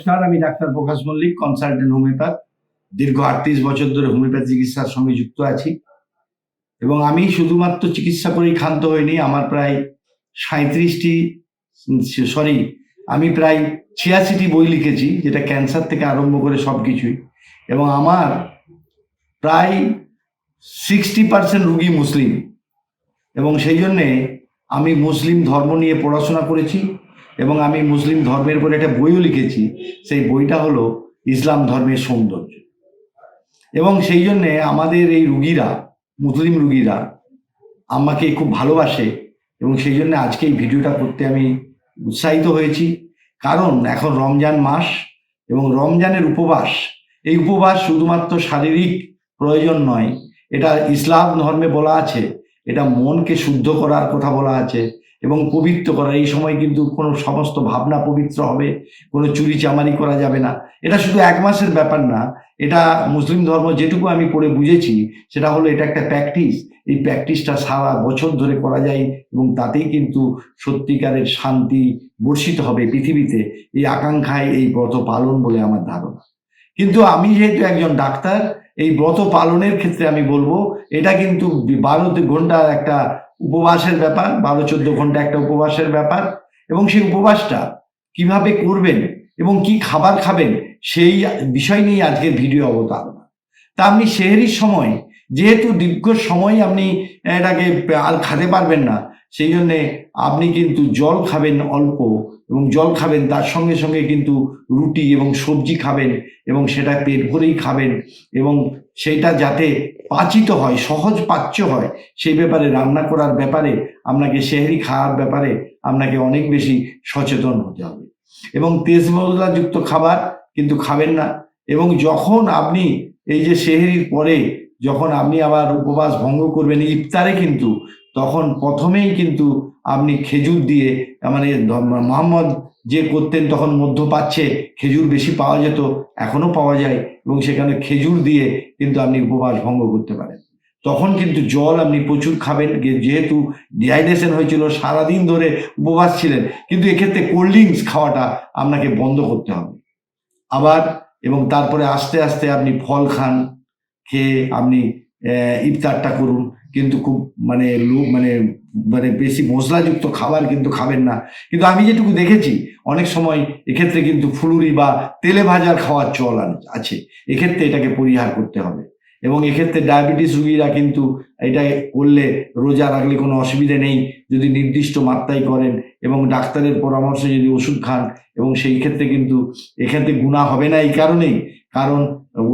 নমস্কার, আমি doctor Prakash Mallik, consultant homeopath. দীর্ঘ আটত্রিশ বছর ধরে হোমিওপ্যাথ চিকিৎসার সঙ্গে যুক্ত আছি। এবং আমি শুধুমাত্র চিকিৎসা করেই ক্ষান্ত হইনি, আমার প্রায় সাঁত্রিশটি সরি, আমি প্রায় ছিয়াশিটি বই লিখেছি, যেটা ক্যান্সার থেকে আরম্ভ করে সব কিছুই এবং আমার প্রায় সিক্সটি পার্সেন্ট রুগী মুসলিম। এবং সেই জন্যে আমি মুসলিম ধর্ম নিয়ে পড়াশোনা করেছি। এবং আমি মুসলিম ধর্মের উপরে একটা বইও লিখেছি, সেই বইটা হলো ইসলাম ধর্মের সৌন্দর্য। এবং সেই জন্যে আমাদের এই রুগীরা, মুসলিম রুগীরা আমাকে খুব ভালোবাসে এবং সেই জন্য আজকে এই ভিডিওটা করতে আমি উৎসাহিত হয়েছি। কারণ এখন রমজান মাস এবং রমজানের উপবাস, এই উপবাস শুধুমাত্র শারীরিক প্রয়োজন নয়, এটা ইসলাম ধর্মে বলা আছে, এটা মনকে শুদ্ধ করার কথা বলা আছে এবং পবিত্র করা, এই সময় কিন্তু কোনো সমস্ত ভাবনা পবিত্র হবে, কোনো চুরি চামারি করা যাবে না। এটা শুধু এক মাসের ব্যাপার না, এটা মুসলিম ধর্ম যেটুকু আমি পড়ে বুঝেছি, সেটা হলো এটা একটা প্র্যাকটিস এই প্র্যাকটিসটা সারা বছর ধরে করা যায় এবং তাতেই কিন্তু সত্যিকারের শান্তি বর্ষিত হবে পৃথিবীতে। এই আকাঙ্ক্ষায় এই ব্রত পালন বলে আমার ধারণা। কিন্তু আমি যেহেতু একজন ডাক্তার, এই ব্রত পালনের ক্ষেত্রে আমি বলব, এটা কিন্তু বারো ঘণ্টার একটা উপবাসের ব্যাপার, বারো চোদ্দ ঘণ্টা একটা উপবাসের ব্যাপার, এবং সেই উপবাসটা কীভাবে করবেন এবং কি খাবার খাবেন, সেই বিষয় নিয়ে আজকের ভিডিও অবতারণা তা আপনি সেহেরির সময়, যেহেতু দীর্ঘ সময় আপনি এটাকে আর খাতে পারবেন না সেই জন্যে আপনি কিন্তু জল খাবেন অল্প এবং জল খাবেন তার সঙ্গে সঙ্গে কিন্তু রুটি এবং সবজি খাবেন এবং সেটা পেট ভরেই খাবেন এবং সেটা যাতে পাচিত হয়, সহজ পাচ্য হয়, সেই ব্যাপারে রান্না করার ব্যাপারে, আপনাকে সেহেরি খাওয়ার ব্যাপারে আপনাকে অনেক বেশি সচেতন হতে হবে। এবং তেজ মশলাযুক্ত খাবার কিন্তু খাবেন না এবং যখন আপনি এই যে সেহেরির পরে যখন আপনি আবার উপবাস ভঙ্গ করবেন, ইফতারে কিন্তু তখন প্রথমেই কিন্তু আপনি খেজুর দিয়ে মানে মোহাম্মদ যে করতেন তখন মধ্যপ্রাচ্যে খেজুর বেশি পাওয়া যেত এখনও পাওয়া যায় এবং সেখানে খেজুর দিয়ে কিন্তু আপনি উপবাস ভঙ্গ করতে পারেন। তখন কিন্তু জল আপনি প্রচুর খাবেন যেহেতু ডিহাইড্রেশন হয়েছিল, সারাদিন ধরে উপবাস ছিলেন, কিন্তু এক্ষেত্রে কোল্ড ড্রিঙ্কস খাওয়াটা আপনাকে বন্ধ করতে হবে। আবার এবং তারপরে আস্তে আস্তে আপনি ফল খান খেয়ে আপনি ইফতারটা করুন। কিন্তু খুব মানে লোক মানে মানে বেশি মশলাযুক্ত খাবার কিন্তু খাবেন না। কিন্তু আমি যেটুকু দেখেছি, অনেক সময় এক্ষেত্রে কিন্তু ফুলুরি বা তেলে ভাজার খাওয়ার চল আছে। এক্ষেত্রে এটাকে পরিহার করতে হবে। এবং এক্ষেত্রে ডায়াবেটিস রুগীরা কিন্তু এটা করলে রোজা রাখলে কোনো অসুবিধে নেই যদি নির্দিষ্ট মাত্রায় করেন এবং ডাক্তারের পরামর্শে যদি ওষুধ খান এবং সেই ক্ষেত্রে কিন্তু এক্ষেত্রে গুণা হবে না এই কারণেই, কারণ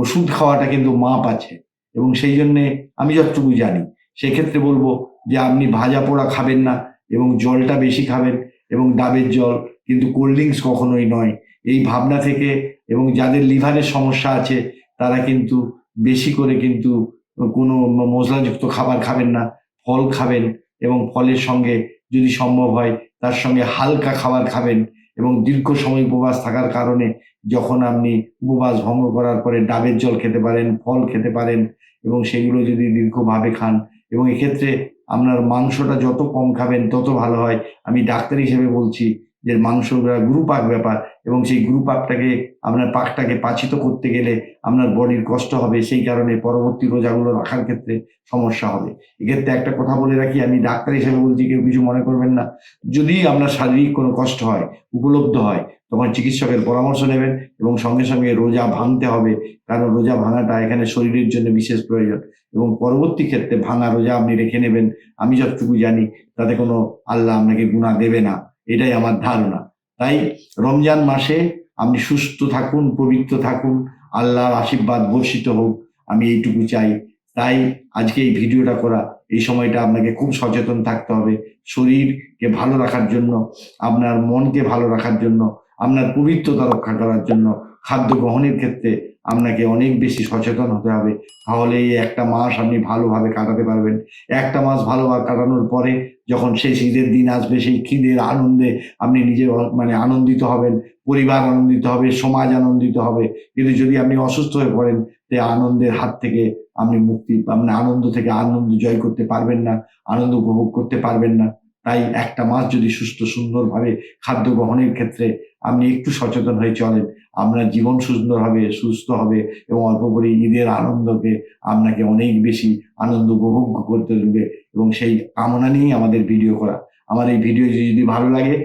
ওষুধ খাওয়াটা কিন্তু মাপ আছে এবং সেই জন্যে আমি যতটুকু জানি, সেক্ষেত্রে বলব যে আপনি ভাজা পোড়া খাবেন না এবং জলটা বেশি খাবেন এবং ডাবের জল কিন্তু কোল্ড ড্রিঙ্কস কখনোই নয়। এই ভাবনা থেকে এবং যাদের লিভারের সমস্যা আছে, তারা কিন্তু বেশি করে কিন্তু কোনো মশলাযুক্ত খাবার খাবেন না, ফল খাবেন এবং ফলের সঙ্গে যদি সম্ভব হয় তার সঙ্গে হালকা খাবার খাবেন এবং দীর্ঘ সময় উপবাস থাকার কারণে যখন আপনি উপবাস ভঙ্গ করার পরে ডাবের জল খেতে পারেন, ফল খেতে পারেন এবং সেগুলো যদি দীর্ঘভাবে খান এবং এক্ষেত্রে আপনার মাংসটা যত কম খাবেন তত ভালো হয়। আমি ডাক্তার হিসেবে বলছি যে মাংস গুরুপাক ব্যাপার এবং সেই গ্রুপ গুরুপাকটাকে, আপনার পাকটাকে পাচিত করতে গেলে আপনার বডির কষ্ট হবে, সেই কারণে পরবর্তী রোজাগুলো রাখার ক্ষেত্রে সমস্যা হবে। এক্ষেত্রে একটা কথা বলে রাখি, আমি ডাক্তার হিসেবে বলছি, কেউ কিছু মনে করবেন না। যদি আপনার শারীরিক কোনো কষ্ট হয়, উপলব্ধ হয়, তখন চিকিৎসকের পরামর্শ নেবেন এবং সঙ্গে সঙ্গে রোজা ভাঙতে হবে, কারণ রোজা ভাঙাটা এখানে শরীরের জন্য বিশেষ প্রয়োজন। এবং পরবর্তী ক্ষেত্রে ভাঙা রোজা আপনি রেখে নেবেন, আমি যতটুকু জানি, তাতে কোনো আল্লাহ আপনাকে গুণা দেবে না। এটাই আমার ধারণা। তাই রমজান মাসে আপনি সুস্থ থাকুন, পবিত্র থাকুন, আল্লাহর আশীর্বাদ বর্ষিত হোক, আমি এইটুকু চাই। তাই আজকে এই ভিডিওটা করা, এই সময়টা আপনাকে খুব সচেতন থাকতে হবে শরীরকে ভালো রাখার জন্য, আপনার মনকে ভালো রাখার জন্য, আপনার পবিত্রতা রক্ষা করার জন্য, খাদ্য গ্রহণের ক্ষেত্রে আপনাকে অনেক বেশি সচেতন হতে হবে। তাহলে এই একটা মাস আপনি ভালোভাবে কাটাতে পারবেন। একটা মাস ভালোভাবে কাটানোর পরে যখন সেই শীতের দিন আসবে, সেই ক্ষীদের আনন্দে আপনি নিজে মানে আনন্দিত হবেন, পরিবার আনন্দিত হবে, সমাজ আনন্দিত হবে। কিন্তু যদি আপনি অসুস্থ হয়ে পড়েন তে আনন্দের হাত থেকে আপনি মুক্তি মানে আনন্দ থেকে আনন্দ জয় করতে পারবেন না, আনন্দ উপভোগ করতে পারবেন না। তাই একটা মাস যদি সুস্থ সুন্দরভাবে খাদ্য গ্রহণের ক্ষেত্রে আপনি একটু সচেতন হয়ে চলেন, আপনার জীবন সুন্দর হবে, সুস্থ হবে এবং অল্প করে ঈদের আনন্দকে আপনাকে অনেক বেশি আনন্দ উপভোগ করতে দেবে এবং সেই কামনা নিয়েই আমাদের ভিডিও করা। আমার এই ভিডিও যদি ভালো লাগে,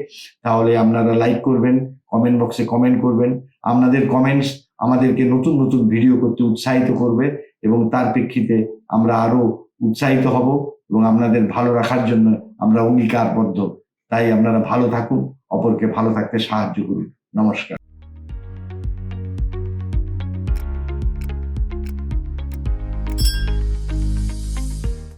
তাহলে আপনারা লাইক করবেন, কমেন্ট বক্সে কমেন্ট করবেন। আপনাদের কমেন্টস আমাদেরকে নতুন নতুন ভিডিও করতে উৎসাহিত করবে এবং তার প্রেক্ষিতে আমরা আরও উৎসাহিত হব। এবং আপনাদের ভালো রাখার জন্য আমরা অঙ্গীকারবদ্ধ। তাই আপনারা ভালো থাকুন, অপরকে ভালো থাকতে সাহায্য করুন। নমস্কার।